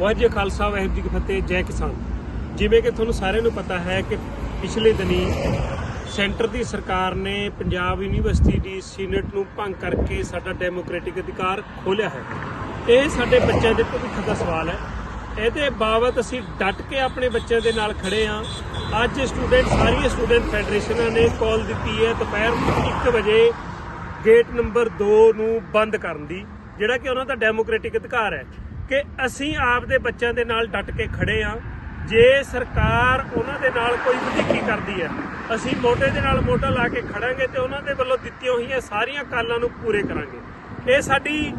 ਵਾਹਿਗੁਰੂ ਜੀ ਖਾਲਸਾ, ਵਾਹਿਗੁਰੂ ਜੀ ਕੀ ਫਤਿਹ, ਜੈ ਕਿਸਾਨ। ਜਿਵੇਂ ਕਿ ਤੁਹਾਨੂੰ ਸਾਰਿਆਂ ਨੂੰ ਪਤਾ ਹੈ ਕਿ ਪਿਛਲੇ ਦਿਨੀ ਸੈਂਟਰ ਦੀ ਸਰਕਾਰ ਨੇ ਪੰਜਾਬ ਯੂਨੀਵਰਸਿਟੀ ਦੀ ਸੀਨੇਟ ਨੂੰ ਭੰਗ ਕਰਕੇ ਸਾਡਾ ਡੈਮੋਕ੍ਰੈਟਿਕ ਅਧਿਕਾਰ ਖੋਲਿਆ ਹੈ। ਇਹ ਸਾਡੇ ਬੱਚਿਆਂ ਦੇ ਭਵਿੱਖ ਦਾ ਸਵਾਲ ਹੈ। ਇਹਦੇ ਬਾਬਤ ਅਸੀਂ ਡਟ ਕੇ ਆਪਣੇ ਬੱਚਿਆਂ ਦੇ ਨਾਲ ਖੜੇ ਹਾਂ। ਅੱਜ ਸਟੂਡੈਂਟ, ਸਾਰੀਆਂ ਸਟੂਡੈਂਟ ਫੈਡਰੇਸ਼ਨਾਂ ਨੇ ਕਾਲ ਦਿੱਤੀ ਹੈ ਦੁਪਹਿਰ 1 ਵਜੇ ਗੇਟ ਨੰਬਰ 2 ਨੂੰ ਬੰਦ ਕਰਨ ਦੀ, ਜਿਹੜਾ ਕਿ ਉਹਨਾਂ ਦਾ ਡੈਮੋਕ੍ਰੈਟਿਕ ਅਧਿਕਾਰ ਹੈ। ਕਿ ਅਸੀਂ ਆਪ ਦੇ ਬੱਚਿਆਂ ਦੇ ਨਾਲ ਡਟ ਕੇ ਖੜੇ ਆ ਜੇ ਸਰਕਾਰ ਉਹਨਾਂ ਦੇ ਨਾਲ ਕੋਈ ਵਧੀਕੀ ਕਰਦੀ ਹੈ, ਅਸੀਂ ਮੋਢੇ ਦੇ ਨਾਲ ਮੋਢਾ ਲਾ ਕੇ ਖੜਾਂਗੇ ਤੇ ਉਹਨਾਂ ਦੇ ਵੱਲੋਂ ਦਿੱਤੀਆਂ ਹੋਈਆਂ ਸਾਰੀਆਂ ਕਾਲਾਂ ਨੂੰ ਪੂਰੇ ਕਰਾਂਗੇ। ਇਹ ਸਾਡੀ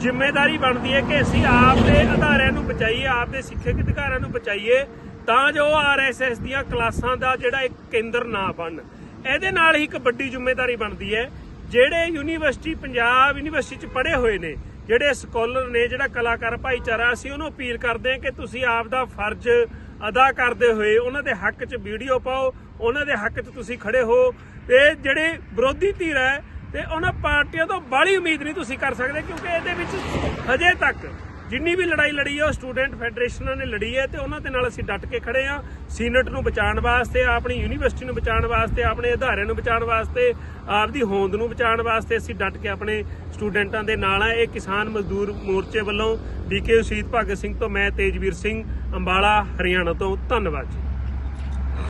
ਜ਼ਿੰਮੇਵਾਰੀ ਬਣਦੀ ਹੈ ਕਿ ਅਸੀਂ ਆਪ ਦੇ ਅਧਾਰਿਆਂ ਨੂੰ ਬਚਾਈਏ ਆਪ ਦੇ ਸਿੱਖਿਅਕ ਅਧਿਕਾਰਾਂ ਨੂੰ ਬਚਾਈਏ, ਤਾਂ ਜੋ ਆਰਐਸਐਸ ਦੀਆਂ ਕਲਾਸਾਂ ਦਾ ਜਿਹੜਾ ਇੱਕ ਕੇਂਦਰ ਨਾ ਬਣ। ਇਹਦੇ ਨਾਲ ਹੀ ਇੱਕ ਵੱਡੀ ਜ਼ਿੰਮੇਵਾਰੀ ਬਣਦੀ ਹੈ ਜਿਹੜੇ ਯੂਨੀਵਰਸਿਟੀ ਪੰਜਾਬ ਯੂਨੀਵਰਸਿਟੀ ਚ ਪੜ੍ਹੇ ਹੋਏ ਨੇ, ਜਿਹੜੇ ਸਕਾਲਰ ਨੇ, ਜਿਹੜਾ ਕਲਾਕਾਰ ਭਾਈਚਾਰਾ, ਅਸੀਂ ਉਹਨੂੰ ਅਪੀਲ ਕਰਦੇ ਹਾਂ ਕਿ ਤੁਸੀਂ ਆਪ ਦਾ ਫਰਜ਼ ਅਦਾ ਕਰਦੇ ਹੋਏ ਉਹਨਾਂ ਦੇ ਹੱਕ 'ਚ ਵੀਡੀਓ ਪਾਓ, ਉਹਨਾਂ ਦੇ ਹੱਕ 'ਚ ਤੁਸੀਂ ਖੜੇ ਹੋ ਤੇ ਜਿਹੜੇ ਵਿਰੋਧੀ ਧਿਰ ਹੈ ਤੇ ਉਹਨਾਂ ਪਾਰਟੀਆਂ ਤੋਂ ਬਾਹਲੀ ਉਮੀਦ ਨਹੀਂ ਤੁਸੀਂ ਕਰ ਸਕਦੇ ਕਿਉਂਕਿ ਇਹਦੇ ਵਿੱਚ ਹਜੇ ਤੱਕ ਜਿੰਨੀ ਵੀ ਲੜਾਈ ਲੜੀ ਹੈ ਉਹ ਸਟੂਡੈਂਟ ਫੈਡਰੇਸ਼ਨਾਂ ਨੇ ਲੜੀ ਹੈ ਤੇ ਉਹਨਾਂ ਦੇ ਨਾਲ ਅਸੀਂ ਡਟ ਕੇ ਖੜੇ ਆ ਸੀਨੇਟ ਨੂੰ ਬਚਾਉਣ ਵਾਸਤੇ, ਆਪਣੀ ਯੂਨੀਵਰਸਿਟੀ ਨੂੰ ਬਚਾਉਣ ਵਾਸਤੇ, ਆਪਣੇ ਅਧਾਰਿਆਂ ਨੂੰ ਬਚਾਉਣ ਵਾਸਤੇ, ਆਪਦੀ ਹੋਂਦ ਨੂੰ ਬਚਾਉਣ ਵਾਸਤੇ ਅਸੀਂ ਡਟ ਕੇ ਆਪਣੇ ਸਟੂਡੈਂਟਾਂ ਦੇ ਨਾਲ ਆ ਇਹ ਕਿਸਾਨ ਮਜ਼ਦੂਰ ਮੋਰਚੇ ਵੱਲੋਂ ਡੀਕੇ ਸ਼ਹੀਦ ਭਗਤ ਸਿੰਘ ਤੋਂ ਮੈਂ ਤੇਜਵੀਰ ਸਿੰਘ ਅੰਬਾਲਾ, ਹਰਿਆਣਾ ਤੋਂ ਧੰਨਵਾਦ ਜੀ।